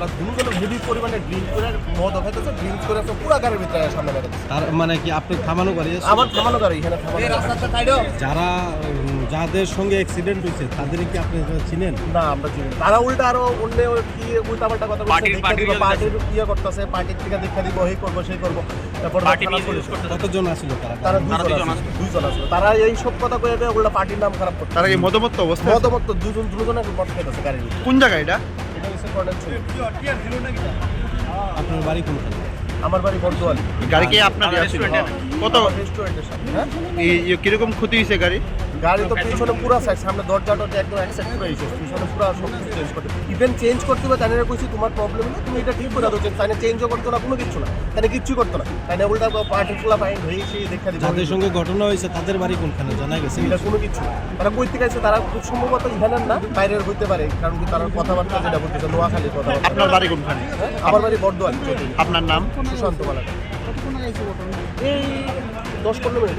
তারা দুজনে হেভি পরিমাণে ড্রিঙ্ক করে মদ খাইতেছে ড্রিঙ্ক করে একটা পুরো গাড়ির ভিতরে সামনে তার মানে কি আপনি থামানো গাড়ি আমার থামানো গাড়ি এখানে থামানো যারা যাদের সঙ্গে অ্যাক্সিডেন্ট হয়েছে তাদের কি আপনি চিনেন? না আমরা চিনি তারা উল্টা আরও উল্টে কি উল্টা পাল্টা কথা বলছে পার্টির ইয়ে করতেছে পার্টির থেকে দীক্ষা দিব এই করব সেই করব। তারপর কতজন আসলো তারা? তারা দুজন আসলো দুজন আসলো। তারা এই সব কথা কয়ে ওগুলো পার্টির নাম খারাপ করতে তারা এই মদমত্ত অবস্থা মদমত্ত দুজন দুজন মদ খাইতেছে গাড়ির কোন জায়গায় এটা? আপনার বাড়ি কোনখানে? আমার বাড়ি বর্তমান গাড়ি কি আপনার রেস্টুরেন্টে কত? রেস্টুরেন্ট রেস্টুরেন্টের সামনে হ্যাঁ কীরকম ক্ষতি হয়েছে গাড়ি? গাড়ি তো পিছনে পুরো সাইড সামনে দরজাটা একদম এক সাইড পুরো এসে পিছনে পুরো সব কিছু চেঞ্জ করতে ইভেন চেঞ্জ করতে হবে তাই কইছি তোমার প্রবলেম নেই তুমি এটা ঠিক করে দাও তাই চেঞ্জও করতো না কোনো কিছু না। তাই কিচ্ছু করতো না। তাই উল্টা পার্টি ফুলা ফাইন হয়ে সেই দেখা দিবে। যাদের সঙ্গে ঘটনা হয়েছে তাদের বাড়ি কোনখানে? জানা গেছে এটা কোনো কিছু না। তারা কই থেকে আসছে তারা খুব সম্ভবত ইহানের না বাইরের হইতে পারে কারণ কি তারা কথাবার্তা যেটা বলতেছে নোয়াখালী কথাবার্তা। আপনার বাড়ি কোনখানে? হ্যাঁ? আমার বাড়ি চৌধুরী। আপনার নাম? সুশান্ত মালাকা এই দশ পনেরো মিনিট।